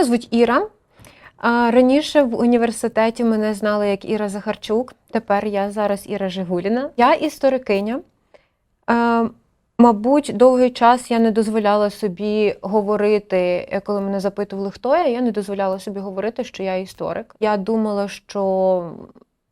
Мене звуть Іра. Раніше в університеті мене знали як Іра Захарчук. Тепер я зараз Іра Жигуліна. Я історикиня. Мабуть, довгий час я не дозволяла собі говорити, е, коли мене запитували, хто я, я не дозволяла собі говорити, що я історик. Я думала, що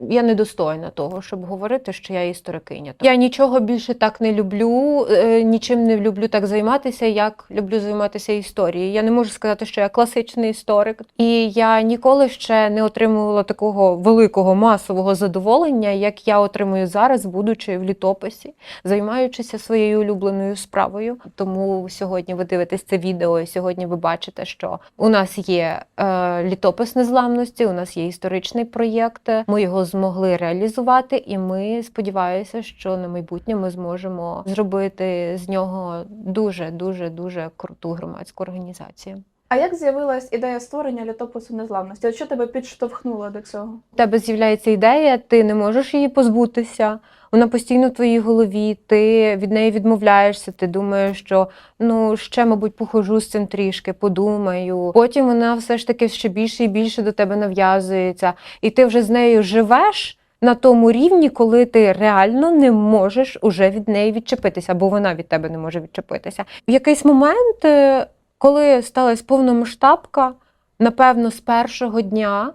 я недостойна того, щоб говорити, що я історикиня. Я нічого більше так не люблю, е, нічим не люблю так займатися, як люблю займатися історією. Я не можу сказати, що я класичний історик, і я ніколи ще не отримувала такого великого масового задоволення, як я отримую зараз, будучи в літописі, займаючися своєю улюбленою справою. Тому сьогодні ви дивитесь це відео, і сьогодні ви бачите, що у нас є е, літопис незламності, у нас є історичний проєкт. Ми його змогли реалізувати, і ми сподіваюся, що на майбутнє ми зможемо зробити з нього дуже дуже дуже круту громадську організацію. А як з'явилась ідея створення літопису незламності? От що тебе підштовхнуло до цього? У тебе з'являється ідея, ти не можеш її позбутися. Вона постійно в твоїй голові, ти від неї відмовляєшся, ти думаєш, що ну ще, мабуть, похожу з цим трішки, подумаю. Потім вона все ж таки ще більше і більше до тебе нав'язується, і ти вже з нею живеш на тому рівні, коли ти реально не можеш уже від неї відчепитися, бо вона від тебе не може відчепитися. В якийсь момент, е, коли сталася повномасштабка, напевно, з першого дня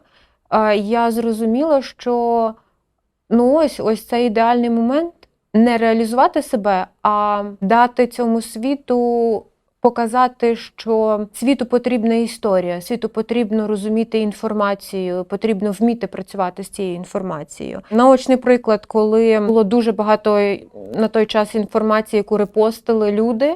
е, я зрозуміла, що ну ось ось цей ідеальний момент не реалізувати себе, а дати цьому світу. Показати, що світу потрібна історія, світу потрібно розуміти інформацію, потрібно вміти працювати з цією інформацією. Наочний приклад, коли було дуже багато на той час інформації, яку репостили люди.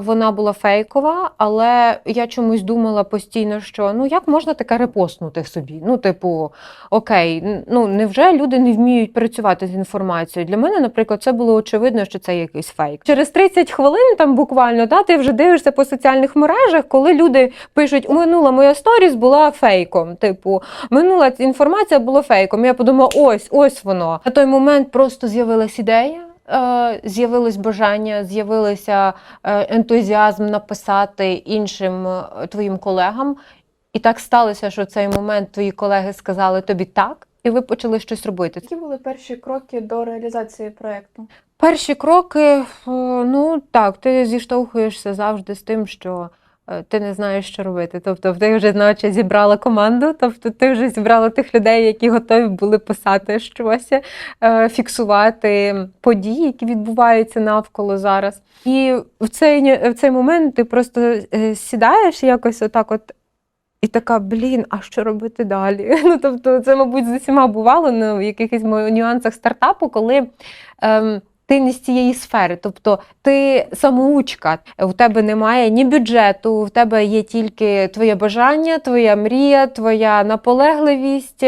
Вона була фейкова, але я чомусь думала постійно, що ну як можна таке репостнути собі? Ну, типу, окей, ну невже люди не вміють працювати з інформацією? Для мене, наприклад, це було очевидно, що це якийсь фейк. Через 30 хвилин там буквально да, ти вже дивишся по соціальних мережах, коли люди пишуть, минула моя сторіс була фейком. Типу, минула інформація була фейком. Я подумала, ось, ось воно. На той момент просто з'явилась ідея. Е, З'явилось бажання, з'явилося е, ентузіазм написати іншим е, твоїм колегам. І так сталося, що в цей момент твої колеги сказали тобі так, і ви почали щось робити. Які були перші кроки до реалізації проєкту? Перші кроки, ну так, ти зіштовхуєшся завжди з тим, що ти не знаєш, що робити. Тобто, ти вже наче зібрала команду, тобто ти вже зібрала тих людей, які готові були писати щось, е, фіксувати події, які відбуваються навколо зараз. І в цей, в цей момент ти просто е, сідаєш якось отак от. І така, блін, а що робити далі? Ну, тобто, це, мабуть, з усіма бувало ну, в якихось нюансах стартапу, коли ем, ти не з цієї сфери. Тобто ти самоучка, у тебе немає ні бюджету, в тебе є тільки твоє бажання, твоя мрія, твоя наполегливість,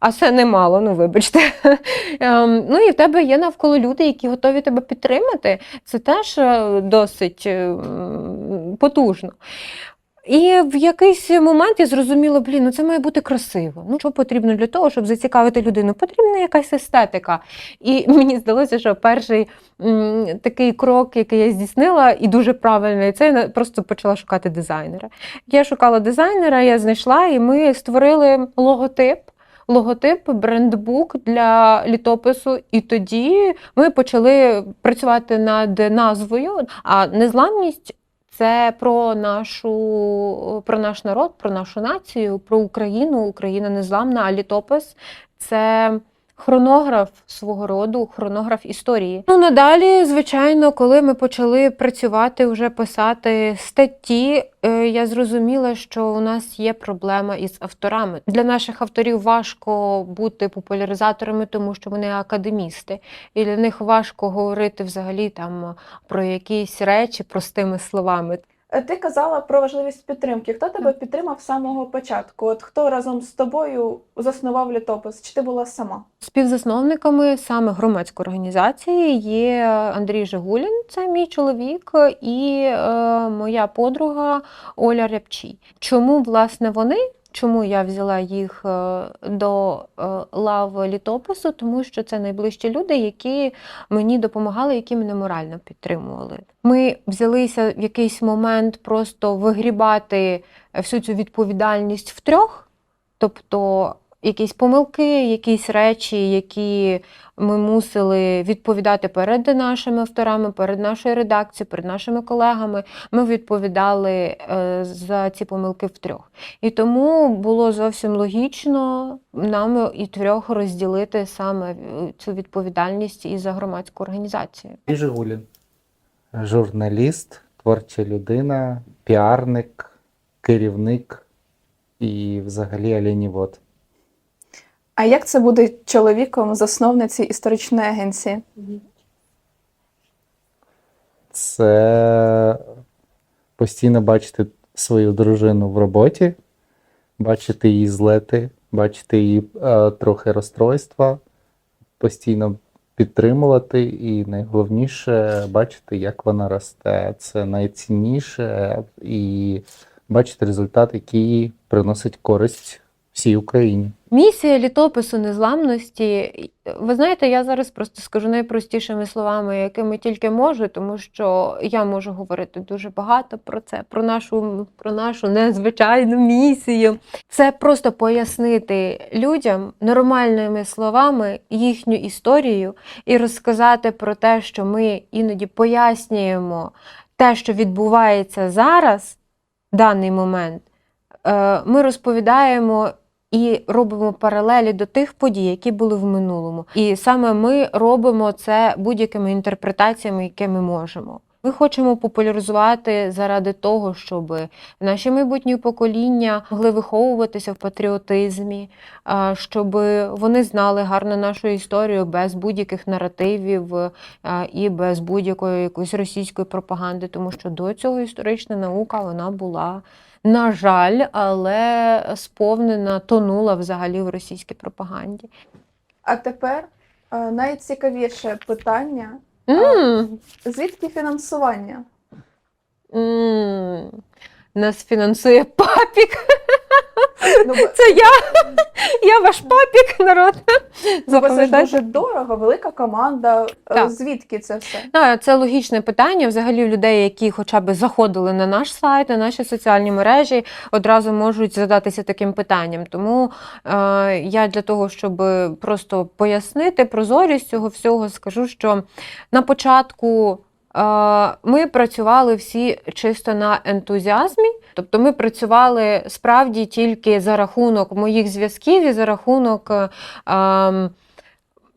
а це немало, ну вибачте. Ем, ну і в тебе є навколо люди, які готові тебе підтримати. Це теж е, досить е, потужно. І в якийсь момент я зрозуміла, блін, ну це має бути красиво. Ну що потрібно для того, щоб зацікавити людину? Потрібна якась естетика. І мені здалося, що перший м, такий крок, який я здійснила, і дуже правильний, це я просто почала шукати дизайнера. Я шукала дизайнера, я знайшла, і ми створили логотип. Логотип, брендбук для літопису, і тоді ми почали працювати над назвою. А незламність це про нашу про наш народ, про нашу націю, про Україну. Україна незламна, а літопис це хронограф свого роду, хронограф історії. Ну надалі, звичайно, коли ми почали працювати, вже писати статті, е, я зрозуміла, що у нас є проблема із авторами. Для наших авторів важко бути популяризаторами, тому що вони академісти, і для них важко говорити взагалі там про якісь речі простими словами. Ти казала про важливість підтримки. Хто тебе підтримав з самого початку? От хто разом з тобою заснував літопис? Чи ти була сама? Співзасновниками саме громадської організації є Андрій Жигулін, це мій чоловік, і е, моя подруга Оля Рябчій. Чому власне вони? Чому я взяла їх е, до е, лав літопису? Тому що це найближчі люди, які мені допомагали, які мене морально підтримували. Ми взялися в якийсь момент просто вигрібати всю цю відповідальність втрьох, тобто якісь помилки, якісь речі, які ми мусили відповідати перед нашими авторами, перед нашою редакцією, перед нашими колегами. Ми відповідали е, за ці помилки втрьох. І тому було зовсім логічно нам і трьох розділити саме е, цю відповідальність і за громадську організацію. І Жигулін. Журналіст, творча людина, піарник, керівник і взагалі оленівод. А як це буде чоловіком засновниці історичної агенції? Це постійно бачити свою дружину в роботі, бачити її злети, бачити її е, трохи розстройства, постійно підтримувати, і найголовніше бачити, як вона росте. Це найцінніше і бачити результат, який приносить користь всій Україні. Місія літопису незламності. Ви знаєте, я зараз просто скажу найпростішими словами, якими тільки можу, тому що я можу говорити дуже багато про це, про нашу, про нашу незвичайну місію. Це просто пояснити людям нормальними словами їхню історію і розказати про те, що ми іноді пояснюємо те, що відбувається зараз, в даний момент. Е, Ми розповідаємо і робимо паралелі до тих подій, які були в минулому. І саме ми робимо це будь-якими інтерпретаціями, які ми можемо. Ми хочемо популяризувати заради того, щоб наші майбутні покоління могли виховуватися в патріотизмі, щоб вони знали гарно нашу історію без будь-яких наративів і без будь-якої якоїсь російської пропаганди, тому що до цього історична наука вона була на жаль, але сповнена, тонула взагалі в російській пропаганді. А тепер е, найцікавіше питання: mm. звідки фінансування? Mm. Нас фінансує папік. Ну, Це я. Я ваш папік, народ. ну, бо це ж дуже дорого, велика команда. Е, Так. Звідки це все? Да, це логічне питання. Взагалі, людей, які хоча б заходили на наш сайт, на наші соціальні мережі, одразу можуть задатися таким питанням. Тому е, я для того, щоб просто пояснити прозорість цього всього, скажу, що на початку. е, Ми працювали всі чисто на ентузіазмі, тобто ми працювали справді тільки за рахунок моїх зв'язків і за рахунок е, ем,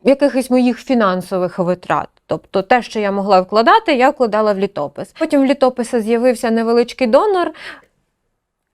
якихось моїх фінансових витрат. Тобто те, що я могла вкладати, я вкладала в літопис. Потім в літописі з'явився невеличкий донор.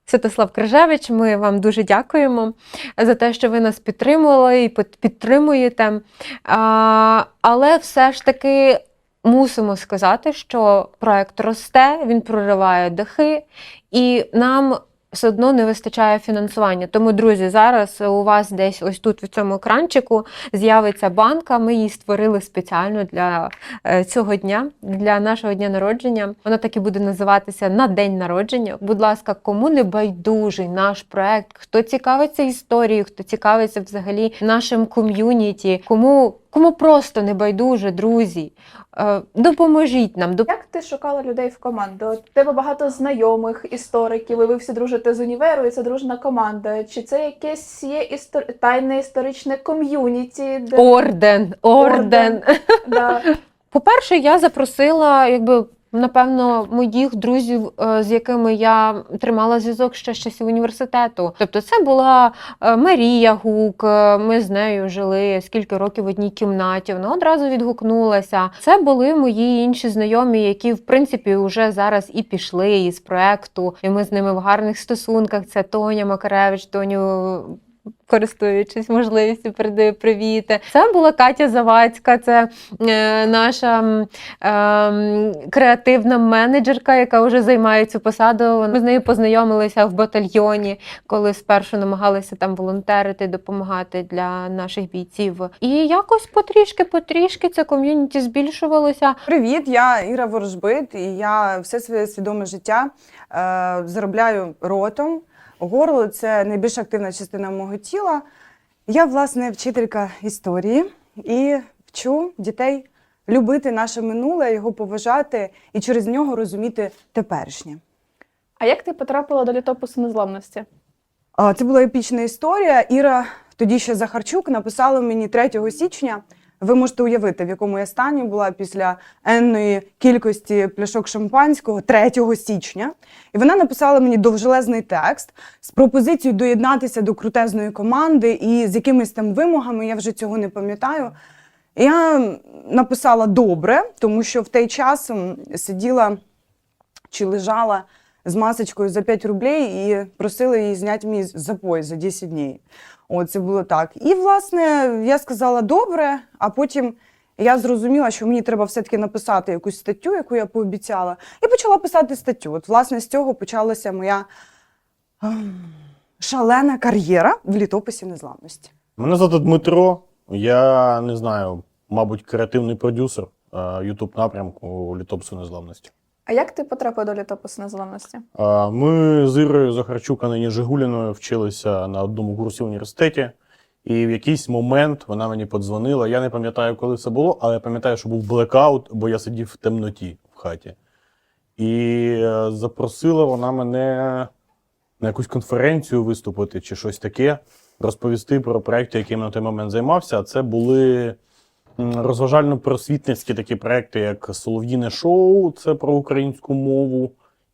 Святослав Крижевич, ми вам дуже дякуємо за те, що ви нас підтримували і підтримуєте. А, але все ж таки мусимо сказати, що проект росте, він прориває дахи, і нам все одно не вистачає фінансування. Тому, друзі, зараз у вас десь ось тут в цьому екранчику з'явиться банка. Ми її створили спеціально для е, цього дня, для нашого дня народження. Вона так і буде називатися на день народження. Будь ласка, кому не байдужий наш проект, хто цікавиться історією, хто цікавиться взагалі нашим ком'юніті, кому, кому просто не байдуже, друзі. е, Допоможіть нам, Як ти шукала людей в команду? Тебе багато знайомих істориків, і ви всі дружите з універу, і це дружна команда. Чи це якесь є істор... тайне історичне ком'юніті? Де... орден, орден. Да. По-перше, я запросила, якби. Напевно, моїх друзів, е, з якими я тримала зв'язок ще з часів університету. Тобто, це була е, Марія Гук. е, Ми з нею жили скільки років в одній кімнаті. Вона одразу відгукнулася. Це були мої інші знайомі, які в принципі вже зараз і пішли із проекту. І ми з ними в гарних стосунках. Це Тоня Макаревич, Тоню користуючись можливістю, передаю привіти. Це була Катя Завадська, це е, наша ем, креативна менеджерка, яка вже займає цю посаду. Ми з нею познайомилися в батальйоні, коли спершу намагалися там волонтерити, допомагати для наших бійців. І якось потрішки-потрішки це ком'юніті збільшувалося. Привіт, я Іра Ворожбит, і я все своє свідоме життя е, заробляю ротом. Горло це найбільш активна частина мого тіла. Я, власне, вчителька історії і вчу дітей любити наше минуле, його поважати і через нього розуміти теперішнє. А як ти потрапила до літопису незламності? Це була епічна історія. Іра, тоді ще Захарчук, написала мені 3 січня. Ви можете уявити, в якому я стані була після енної кількості пляшок шампанського 3 січня. І вона написала мені довжелезний текст з пропозицією доєднатися до крутезної команди і з якимись там вимогами, я вже цього не пам'ятаю. Я написала добре, тому що в той час сиділа чи лежала з масочкою за 5 рублей і просила її зняти мій запой за 10 днів. От це було так. І, власне, я сказала добре, а потім я зрозуміла, що мені треба все-таки написати якусь статтю, яку я пообіцяла, і почала писати статтю. От, власне, з цього почалася моя ем, шалена кар'єра в літописі незламності. Мене звати Дмитро. Я не знаю, мабуть, креативний продюсер Ютуб напрямку Літопсу Незламності. А як ти потрапив до літопису незламності? Е, Ми з Ірою Захарчук, нині Жигуліною, вчилися на одному курсі в університеті. І в якийсь момент вона мені подзвонила. Я не пам'ятаю, коли це було, але я пам'ятаю, що був блекаут, бо я сидів в темноті в хаті. І е, запросила вона мене на якусь конференцію виступити чи щось таке, розповісти про проекти, якими на той момент займався. А це були розважально-просвітницькі такі проекти, як Солов'їне шоу, це про українську мову.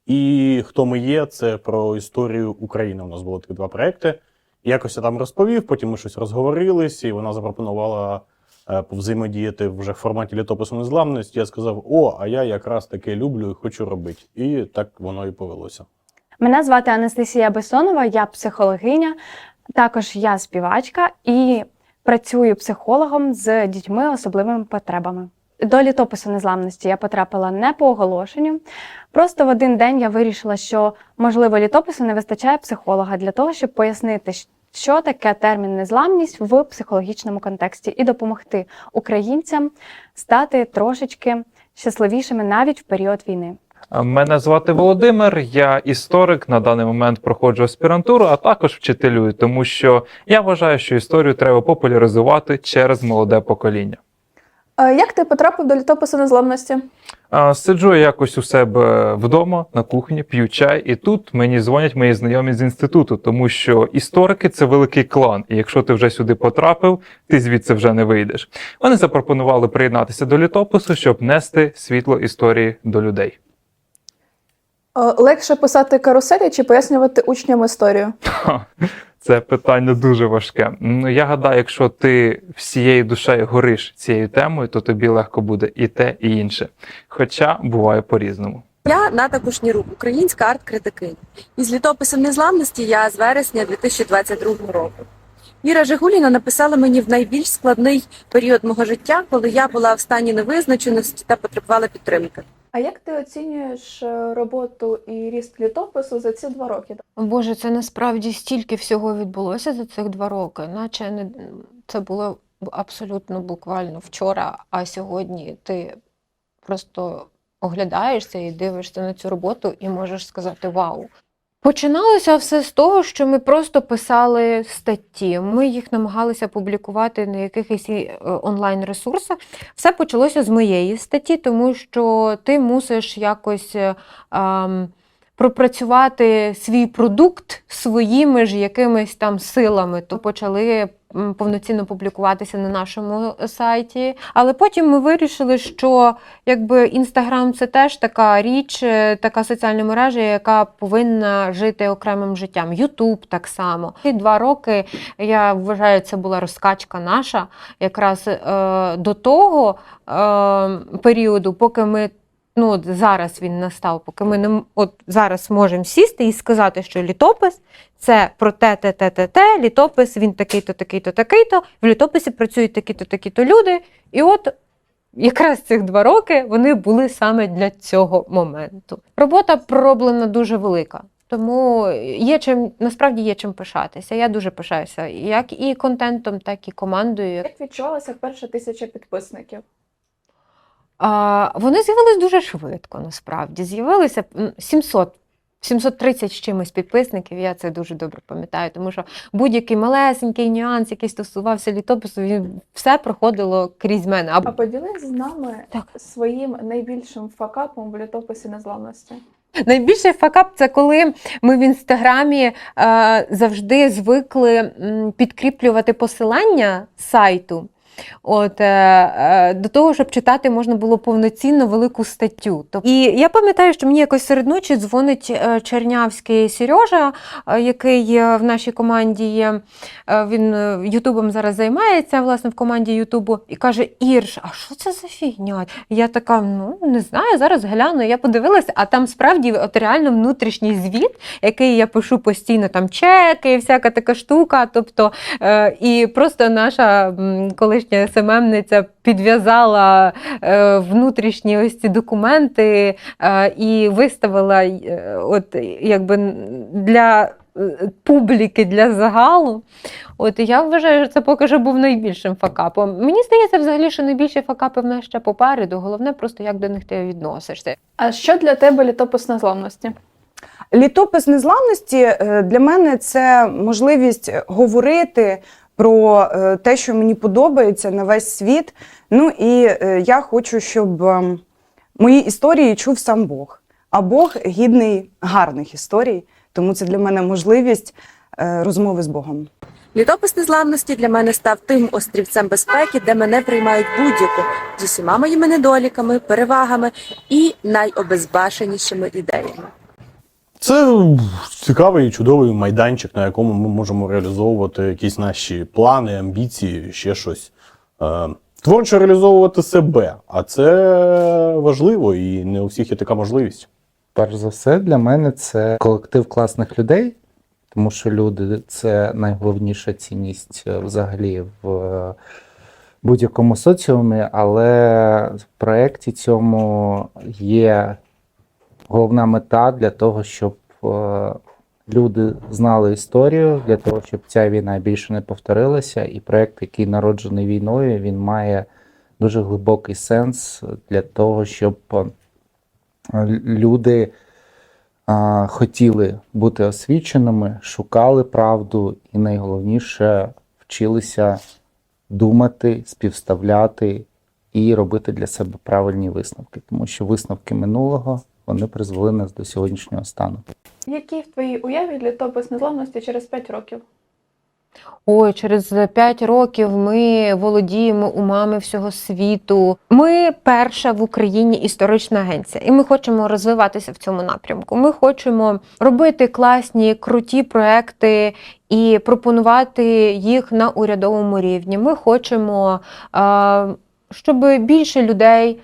І хто ми є, це про історію України. У нас було такі два проекти. Якось я там розповів, потім ми щось розговорились, і вона запропонувала е, повзаємодіяти вже в форматі літопису незламності. Я сказав: О, а я якраз таке люблю і хочу робити. І так воно і повелося. Мене звати Анастасія Бесонова, я психологиня, також я співачка і працюю психологом з дітьми особливими потребами. До літопису незламності я потрапила не по оголошенню. Просто в один день я вирішила, що можливо літопису не вистачає психолога для того, щоб пояснити, що таке термін незламність в психологічному контексті, і допомогти українцям стати трошечки щасливішими навіть в період війни. Мене звати Володимир, я історик. На даний момент проходжу аспірантуру, а також вчителюю, тому що я вважаю, що історію треба популяризувати через молоде покоління. Як ти потрапив до літопису незламності? Сиджу я якось у себе вдома на кухні, п'ю чай, і тут мені дзвонять мої знайомі з інституту, тому що історики це великий клан, і якщо ти вже сюди потрапив, ти звідси вже не вийдеш. Вони запропонували приєднатися до літопису, щоб нести світло історії до людей. Е, Легше писати каруселі чи пояснювати учням історію? Це питання дуже важке. Ну, я гадаю, якщо ти всією душею гориш цією темою, то тобі легко буде і те, і інше. Хоча буває по-різному. Я Ната Кушнірук, українська арт-критикиня. Із літописом незламності я з вересня 2022 року. Віра Жигуліна написала мені в найбільш складний період мого життя, коли я була в стані невизначеності та потребувала підтримки. А як ти оцінюєш е, роботу і ріст літопису за ці два роки? Боже, це насправді стільки всього відбулося за цих два роки, наче не це було абсолютно буквально вчора, а сьогодні ти просто оглядаєшся і дивишся на цю роботу і можеш сказати Вау. Починалося все з того, що ми просто писали статті. Ми їх намагалися публікувати на якихось е, онлайн-ресурсах. Все почалося з моєї статті, тому що ти мусиш якось е, ам, пропрацювати свій продукт своїми ж якимись там силами. То почали повноцінно публікуватися на нашому сайті. Але потім ми вирішили, що якби Інстаграм це теж така річ, е, така соціальна мережа, яка повинна жити окремим життям. Ютуб так само. І два роки я вважаю, це була розкачка наша, якраз е, до того е, періоду, поки ми. Ну, от зараз він настав, поки ми не от зараз можемо сісти і сказати, що літопис це про те, те, те, те, те, літопис, він такий-то, такий-то, такий-то. В літописі працюють такі-то, такі-то люди. І от якраз цих два роки вони були саме для цього моменту. Робота пророблена дуже велика. Тому є чим насправді є чим пишатися. Я дуже пишаюся як і контентом, так і командою. Як відчувалася перша тисяча підписників? А, вони з'явились дуже швидко, насправді. З'явилися 700. 730 з чимось підписників, я це дуже добре пам'ятаю, тому що будь-який малесенький нюанс, який стосувався літопису, він все проходило крізь мене. А поділись з нами Так. своїм найбільшим факапом в літописі незламності. Найбільший факап це коли ми в інстаграмі е, завжди звикли підкріплювати посилання сайту. От, е, е, до того, щоб читати можна було повноцінно велику статтю. І я пам'ятаю, що мені якось серед ночі дзвонить е, Чернявський Сережа, який в нашій команді є. Він Ютубом зараз займається, власне, в команді Ютубу, і каже: Ірш, а що це за фігня? Я така, ну не знаю, зараз гляну. Я подивилася, а там справді от реально внутрішній звіт, який я пишу постійно, там чеки, всяка така штука. Тобто, і просто наша м, колишня СММниця підв'язала е, внутрішні ось ці документи е, і виставила е, от якби для публіки, для загалу. От я вважаю, що це поки що був найбільшим факапом. Мені здається, взагалі, що найбільші факапи в нас ще попереду. Головне просто як до них ти відносишся. А що для тебе літопис незламності? Літопис незламності для мене це можливість говорити про е, те, що мені подобається на весь світ. Ну і е, я хочу, щоб ем, мої історії чув сам Бог. А Бог гідний гарних історій, тому це для мене можливість е, розмови з Богом. Літопис незламності для мене став тим острівцем безпеки, де мене приймають будь-яку з усіма моїми недоліками, перевагами і найобезбашенішими ідеями. Це цікавий і чудовий майданчик, на якому ми можемо реалізовувати якісь наші плани, амбіції, ще щось. Е, Творчо реалізовувати себе, а це важливо і не у всіх є така можливість. Перш за все, для мене це колектив класних людей, тому що люди це найголовніша цінність е, взагалі в е, будь-якому соціумі, але в проєкті цьому є головна мета для того, щоб е, люди знали історію, для того, щоб ця війна більше не повторилася. І проєкт, який народжений війною, він має дуже глибокий сенс для того, щоб е, люди хотіли бути освіченими, шукали правду і найголовніше вчилися думати, співставляти і робити для себе правильні висновки, тому що висновки минулого вони призвели нас до сьогоднішнього стану. Який в твоїй уяві літопис незламності через 5 років? Ой, через 5 років ми володіємо умами всього світу. Ми перша в Україні історична агенція, і ми хочемо розвиватися в цьому напрямку. Ми хочемо робити класні, круті проекти і пропонувати їх на урядовому рівні. Ми хочемо, щоб більше людей.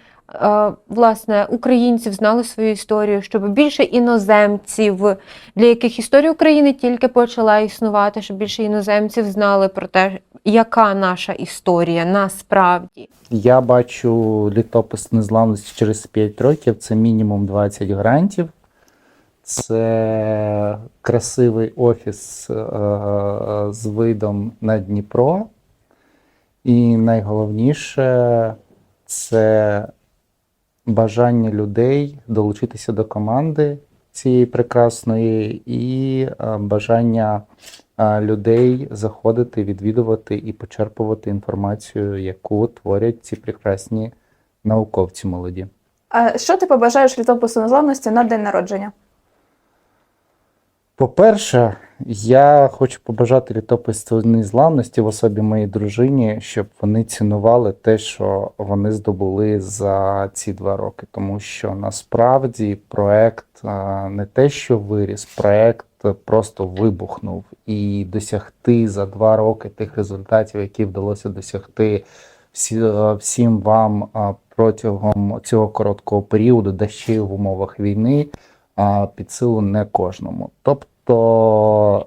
Власне, українців знали свою історію, щоб більше іноземців, для яких історія України тільки почала існувати, щоб більше іноземців знали про те, яка наша історія насправді. Я бачу літопис незламності через 5 років. Це мінімум 20 грантів. Це красивий офіс е, з видом на Дніпро. І найголовніше це бажання людей долучитися до команди цієї прекрасної, і е, бажання е, людей заходити, відвідувати і почерпувати інформацію, яку творять ці прекрасні науковці молоді. А що ти побажаєш літопису незламності на день народження? По-перше, я хочу побажати літописцю незламності в особі моїй дружині, щоб вони цінували те, що вони здобули за ці два роки. Тому що насправді проект не те, що виріс, проект просто вибухнув. І досягти за два роки тих результатів, які вдалося досягти всі, всім вам протягом цього короткого періоду, да ще й в умовах війни, під силу не кожному. Тобто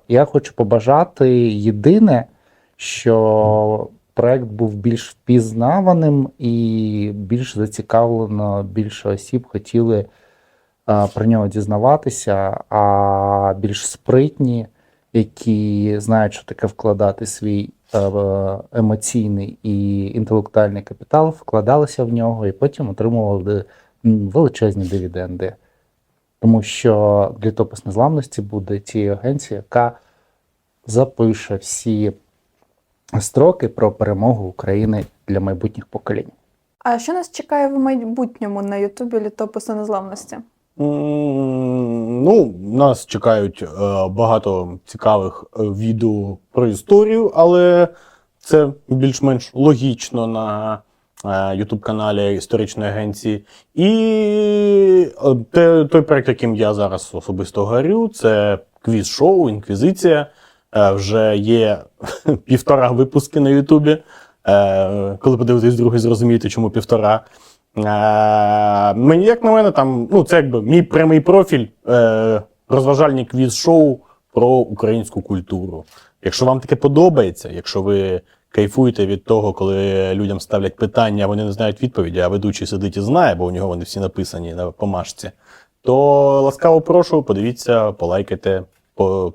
я хочу побажати єдине, що проект був більш впізнаваним і більш зацікавлено, більше осіб хотіли а, про нього дізнаватися, а більш спритні, які знають, що таке вкладати свій е, емоційний і інтелектуальний капітал, вкладалися в нього і потім отримували величезні дивіденди. Тому що літопис незламності буде тією агенцією, яка запише всі строки про перемогу України для майбутніх поколінь. А що нас чекає в майбутньому на Ютубі літописи незламності? Ну, нас чекають е, багато цікавих е, відео про історію, але це більш-менш логічно на youtube каналі історичної агенції. І е, той проект, яким я зараз особисто горю, це квіз-шоу Інквізиція. Е, Вже є півтора випуски на Ютубі. Е, Коли подивитесь другий, зрозумієте, чому півтора. Мені, як на мене, там, ну, це якби мій прямий профіль, розважальні квіз-шоу про українську культуру. Якщо вам таке подобається, якщо ви кайфуєте від того, коли людям ставлять питання, а вони не знають відповіді, а ведучий сидить і знає, бо у нього вони всі написані на помашці, то ласкаво прошу, подивіться, полайкайте,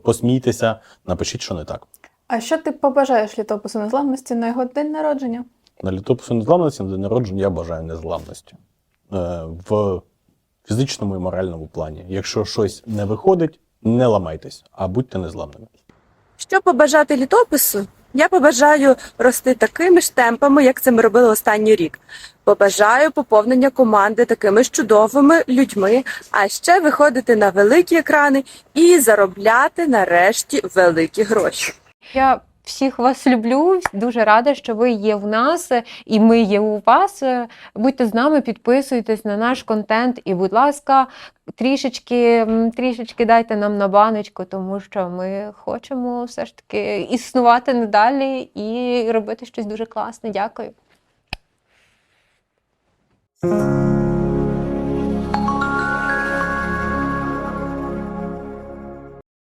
посмійтеся, напишіть, що не так. А що ти побажаєш літопису незламності на його день народження? На літопису незламності на день народження я бажаю незламності е, в фізичному і моральному плані. Якщо щось не виходить, не ламайтесь, а будьте незламними. Що побажати літопису? Я побажаю рости такими ж темпами, як це ми робили останній рік. Побажаю поповнення команди такими ж чудовими людьми, а ще виходити на великі екрани і заробляти нарешті великі гроші. Я всіх вас люблю, дуже рада, що ви є в нас е, і ми є у вас. Е, Будьте з нами, підписуйтесь на наш контент і, будь ласка, трішечки, трішечки дайте нам на баночку, тому що ми хочемо все ж таки існувати надалі і робити щось дуже класне. Дякую.